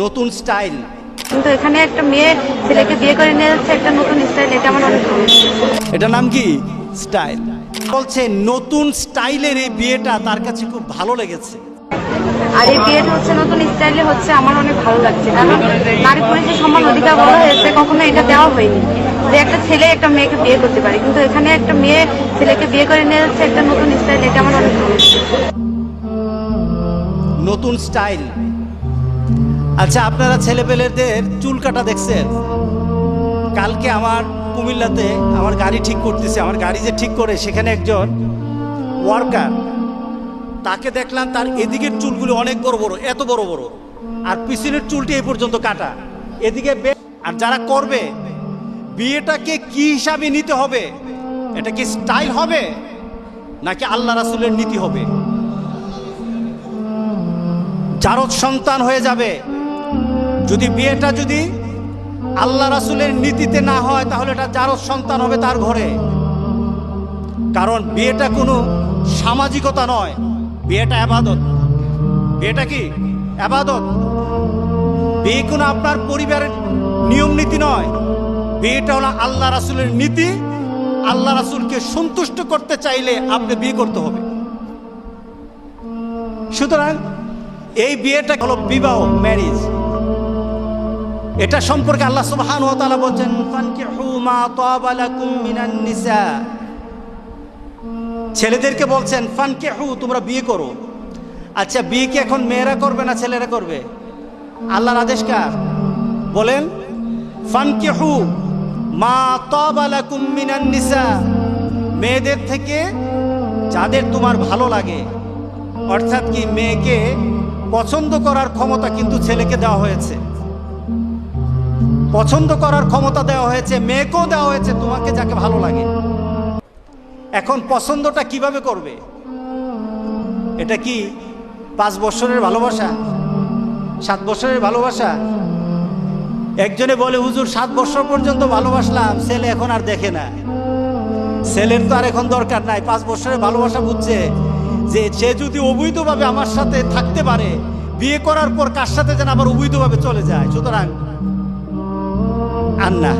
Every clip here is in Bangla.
নতুন স্টাইল। কিন্তু এখানে একটা মেয়ে ছেলেকে বিয়ে করে নিয়ে যাচ্ছে একটা নতুন স্টাইল এটা আমার অনেক ভালো এটা নাম কি? স্টাইল। বলছে নতুন স্টাইলের এই বিয়েটা তার কাছে খুব ভালো লেগেছে। আর এই বিয়েটা হচ্ছে নতুন স্টাইলে হচ্ছে আমার অনেক ভালো লাগছে। কারণ নারী পুরুষের সমান অধিকার বলা হয়েছে কখনো এটা দেওয়া হয়নি। যে একটা ছেলে একটা মেয়েকে বিয়ে করতে পারে কিন্তু এখানে একটা মেয়ে ছেলেকে বিয়ে করে নিয়ে যাচ্ছে একটা নতুন স্টাইল এটা আমার অনেক ভালো লাগছে। নতুন স্টাইল। আচ্ছা আপনারা ছেলেপেলেদের চুল কাটা দেখছেন? কালকে আমার কুমিল্লাতে আমার গাড়ি ঠিক করতেছে, আমার গাড়ি যে ঠিক করে, সেখানে একজন ওয়ার্কার তাকে দেখলাম তার এদিকের চুলগুলো অনেক বড় বড়, এত বড় বড়, আর পিছনের চুলটি এই পর্যন্ত কাটা। এদিকে আর যারা করবে, বিয়েটাকে কি হিসাবে নিতে হবে? এটা কি স্টাইল হবে? নাকি আল্লাহ রাসুলের নীতি হবে? জারদ সন্তান হয়ে যাবে যদি বিয়েটা যদি আল্লাহ রাসুলের নীতিতে না হয়, তাহলে এটা জারদ সন্তান হবে তার ঘরে। কারণ বিয়েটা কোনো সামাজিকতা নয়, বিয়েটা আবাদত। বিয়েটা কি? আবাদত। বিয়ে কোনো আপনার পরিবারের নিয়ম নীতি নয়। বিয়েটা হলো আল্লাহ রাসুলের নীতি। আল্লাহ রাসুলকে সন্তুষ্ট করতে চাইলে আপনি বিয়ে করতে হবে। সুতরাং এই বিয়েটা হলো বিবাহ ম্যারেজ এটা সম্পর্কে আল্লাহ মা তাবা লাকুম মিনান নিসা ছেলেদেরকে বলছেন, ফানকিহু, তোমরা বিয়ে করো। আচ্ছা বিয়ে কি এখন মেয়েরা করবে না ছেলেরা করবে? আল্লাহর আদেশ কার? বলেন, ফানকিহু মা তাবা লাকুম মিনান নিসা মেয়েদের থেকে যাদের তোমার ভালো লাগে, অর্থাৎ কি মেয়েকে পছন্দ করার ক্ষমতা কিন্তু ছেলেকে দেওয়া হয়েছে। পছন্দ করার ক্ষমতা দেওয়া হয়েছে, মেয়েকেও দেওয়া হয়েছে, তোমাকে যাকে ভালো লাগে। এখন পছন্দটা কীভাবে করবে? এটা কি পাঁচ বছরের ভালোবাসা? সাত বছরের ভালোবাসা? একজনে বলে, হুজুর, সাত বছর পর্যন্ত ভালোবাসলাম, ছেলে এখন আর দেখে না। ছেলের তো আর এখন দরকার নাই, পাঁচ বছরের ভালোবাসা বুঝছে যে সে যদি অবৈধভাবে আমার সাথে থাকতে পারে, বিয়ে করার পর কার সাথে যেন আবার অবৈধভাবে চলে যায়? সুতরাং আর না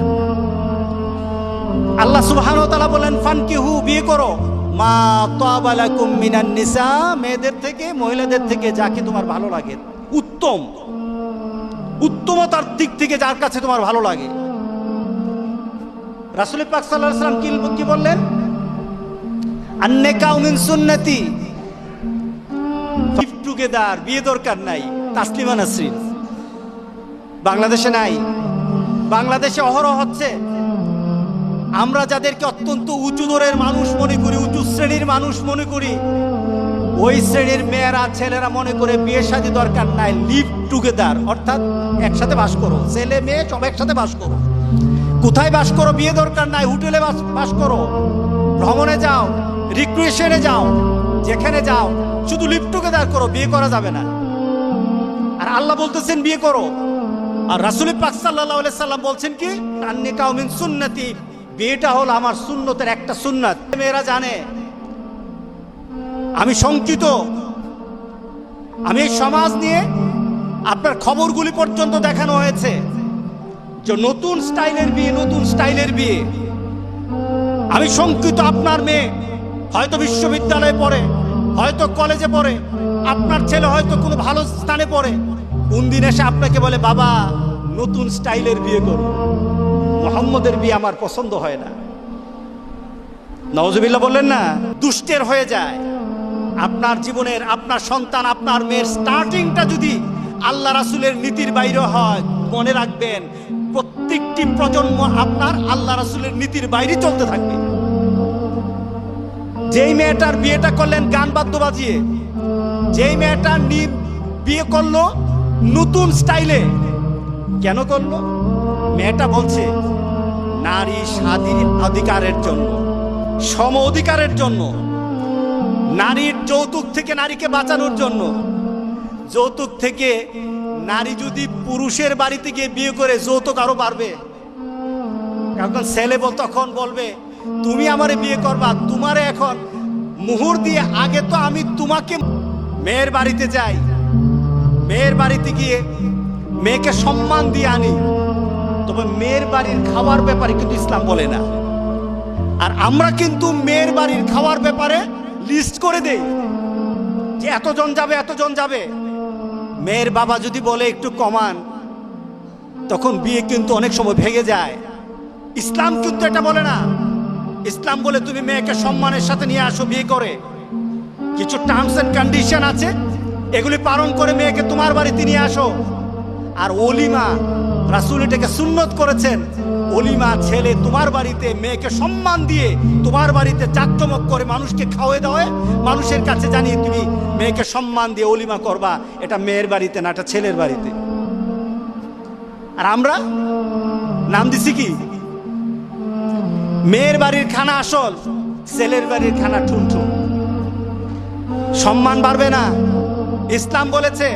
আল্লাহ সুবহান তালা বলেন, ফানকিহু, বিয়ে করো। মা তাবালাকুম মিনান নিসা, মেয়েদের থেকে, মহিলাদের থেকে যাকে তোমার ভালো লাগে। উত্তম। উত্তমতার দিক থেকে যার কাছে তোমার ভালো লাগে। রাসুল পাক আলাইহি সাল্লাম কি কি বললেন? আন্নেকাউ মিন সুন্নতি। টুগেদার বিয়ে দরকার নাই। তাসলিমা নাসরিন। বাংলাদেশে নাই। বাংলাদেশে অহরহ হচ্ছে। আমরা যাদেরকে অত্যন্ত উঁচু দরের মানুষ মনে করি, উঁচু শ্রেণির মানুষ মনে করি, ওই শ্রেণির মেয়েরা, ছেলেরা মনে করে বিয়ে শাদী দরকার নাই লিভ টুগেদার অর্থাৎ একসাথে বাস করো। ছেলে, মেয়ে সব একসাথে বাস করো। কোথায় বাস করো, বিয়ে দরকার নাই, হোটেলে বাস বাস করো। ভ্রমণে যাও রিক্রিয়েশনে যাও, যেখানে যাও, শুধু লিভ টুগেদার করো, বিয়ে করা যাবে না। আর আল্লাহ বলতেছেন, বিয়ে করো। আর রাসুল পাক আলাইহি সাল্লাম বলছেন কি? মিন সুন্নতি। বিয়েটা হল আমার সুন্নতের একটা সুন্নাত। মেয়েরা জানে। আমি শঙ্কিত। আমি এই সমাজ নিয়ে আপনার খবরগুলি পর্যন্ত দেখানো হয়েছে যে নতুন স্টাইলের বিয়ে, নতুন স্টাইলের বিয়ে। আমি শঙ্কিত আপনার মেয়ে। হয়তো বিশ্ববিদ্যালয়ে পড়ে, হয়তো কলেজে পড়ে। আপনার ছেলে হয়তো কোনো ভালো স্থানে পড়ে। কোন দিন এসে আপনাকে বলে, বাবা, নতুন স্টাইলের বিয়ে করো। মোহাম্মদের বিয়ে আমার পছন্দ হয় না। নওয়াজবিল্লা বললেন, না, দুষ্টের হয়ে যায়। আপনার জীবনের, আপনার সন্তান, আপনার মেয়ের স্টার্টিংটা যদি আল্লাহ রাসুলের নীতির বাইরে হয়, মনে রাখবেন, প্রত্যেকটি প্রজন্ম আপনার আল্লাহ রাসুলের নীতির বাইরে চলতে থাকবে। যেই মেয়েটার বিয়েটা করলেন, গান বাদ্য বাজিয়ে যেই মেয়েটা বিয়ে করল নতুন স্টাইলে। কেন করল? মেয়েটা বলছে, নারী স্বাধীন অধিকারের জন্য, সম অধিকারের জন্য, নারীর যৌতুক থেকে নারীকে বাঁচানোর জন্য। যৌতুক থেকে নারী যদি পুরুষের বাড়িতে গিয়ে বিয়ে করে, যৌতুক আরও বাড়বে। কারণ ছেলে বল তখন বলবে, তুমি আমারে বিয়ে করবা, তোমারে এখন মুহূর্ত দিয়ে আগে তো আমি তোমাকে মেয়ের বাড়িতে যাই মেয়ের বাড়িতে গিয়ে মেয়েকে সম্মান দিয়ে আনি, তবে মেয়ের বাড়ির খাওয়ার ব্যাপারে কিন্তু ইসলাম বলে না। আর আমরা কিন্তু মেয়ের বাড়ির খাওয়ার ব্যাপারে লিস্ট করে দেই যে এতজন যাবে এতজন যাবে। মেয়ের বাবা যদি বলে একটু কমান, তখন বিয়ে কিন্তু অনেক সময় ভেঙে যায়। ইসলাম কিন্তু এটা বলে না। ইসলাম বলে, তুমি মেয়েকে সম্মানের সাথে নিয়ে আসো, বিয়ে করে। কিছু টার্মস অ্যান্ড কন্ডিশন আছে এগুলি পালন করে মেয়েকে তোমার বাড়িতে নিয়ে আসো। আর অলিমা, রাসুল এটাকে সুন্নত করেছেন। অলিমা ছেলে তোমার বাড়িতে মেয়েকে সম্মান দিয়ে তোমার বাড়িতে চাকচমক করে মানুষকে খাওয়াই দেওয়া মানুষের কাছে জানিয়ে তুমি মেয়েকে সম্মান দিয়ে অলিমা করবা। এটা মেয়ের বাড়িতে না, এটা ছেলের বাড়িতে। আর আমরা? নাম দিছি কি? মেয়ের বাড়ির খানা আসল, ছেলের বাড়ির খানা ঠুনঠুন। সম্মান বাড়বে না। ইসলাম বলেছে,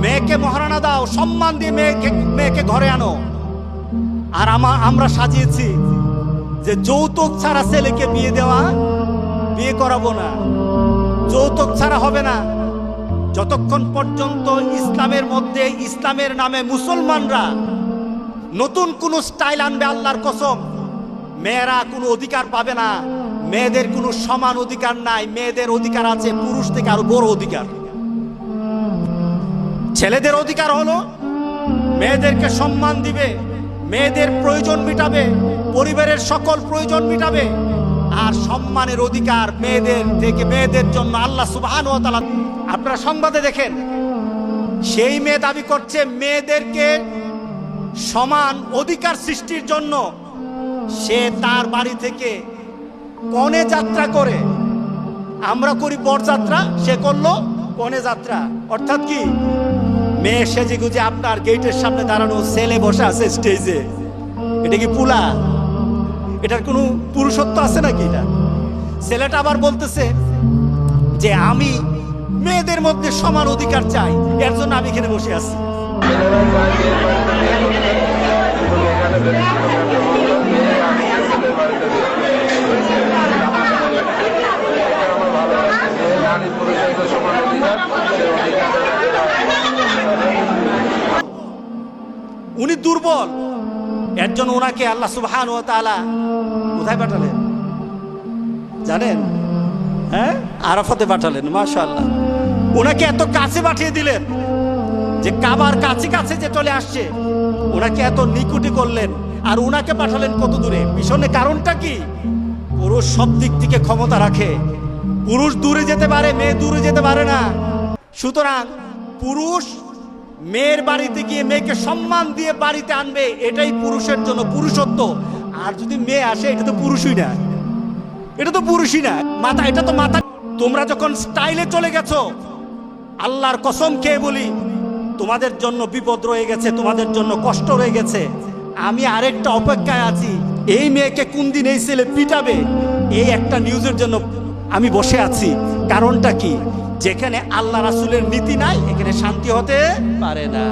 মেয়েকে মহারানা দাও, সম্মান দিয়ে মেয়েকে মেয়েকে ঘরে আনো। আর আমা আমরা সাজিয়েছি যে যৌতুক ছাড়া ছেলেকে বিয়ে দেওয়া, বিয়ে করাবো না। যৌতুক ছাড়া হবে না। যতক্ষণ পর্যন্ত ইসলামের মধ্যে, ইসলামের নামে মুসলমানরা নতুন কোন স্টাইল আনবে আল্লাহর কসম, মেয়েরা কোনো অধিকার পাবে না। মেয়েদের কোনো সমান অধিকার নাই। মেয়েদের অধিকার আছে পুরুষ থেকে আরও বড় অধিকার। ছেলেদের অধিকার হলো মেয়েদেরকে সম্মান দিবে, মেয়েদের প্রয়োজন মিটাবে, পরিবারের সকল প্রয়োজন মিটাবে, আর সম্মানের অধিকার মেয়েদের থেকে, মেয়েদের জন্য আল্লাহ সুবহান ও তাআলা, আপনারা সংবাদে দেখেন, সেই মেয়ে দাবি করছে মেয়েদেরকে সমান অধিকার সৃষ্টির জন্য সে তার বাড়ি থেকে কনে যাত্রা করে। আমরা করি বরযাত্রা, সে করল কনে যাত্রা। অর্থাৎ কি? মেয়ে সেজে গুজে আপনার গেটের সামনে দাঁড়ানো ছেলে বসে আছে স্টেজে। এটা কি পুলা? এটার কোনো পুরুষত্ব আছে নাকি এটা? ছেলেটা আবার বলতেছে যে আমি মেয়েদের মধ্যে সমান অধিকার চাই, এর জন্য আমি এখানে বসে আছি। সমান অধিকার। উনি দুর্বল। এর জন্য ওনাকে আল্লাহ সুবহান ও তাআলা কোথায় পাঠালেন? জানেন? হ্যাঁ? আরাফাতে পাঠালেন, মাশাআল্লাহ। ওনাকে এত কাছে পাঠিয়ে দিলেন যে কাবার কাছে কাছে যে চলে আসছে, ওনাকে এত নিকুটি করলেন। আর ওনাকে পাঠালেন কত দূরে? পিছনে কারণটা কি? পুরুষ সব দিক থেকে ক্ষমতা রাখে। পুরুষ দূরে যেতে পারে, মেয়ে দূরে যেতে পারে না। সুতরাং পুরুষ মেয়ের বাড়িতে গিয়ে মেয়েকে সম্মান দিয়ে বাড়িতে আনবে, এটাই পুরুষের জন্য পুরুষত্ব। আর যদি মেয়ে আসে, এটা তো পুরুষই না। এটা তো পুরুষই না। মাথা, এটা তো মাথা। তোমরা যখন স্টাইলে চলে গেছো, আল্লাহর কসম খেয়ে বলি, তোমাদের জন্য বিপদ রয়ে গেছে, তোমাদের জন্য কষ্ট রয়ে গেছে। আমি আরেকটা অপেক্ষায় আছি। এই মেয়েকে কোন দিন এই ছেলে পিটাবে? এই একটা নিউজের জন্য আমি বসে আছি। কারণটা কি? যেখানে আল্লাহ রাসুলের নীতি নাই, এখানে শান্তি হতে পারে না।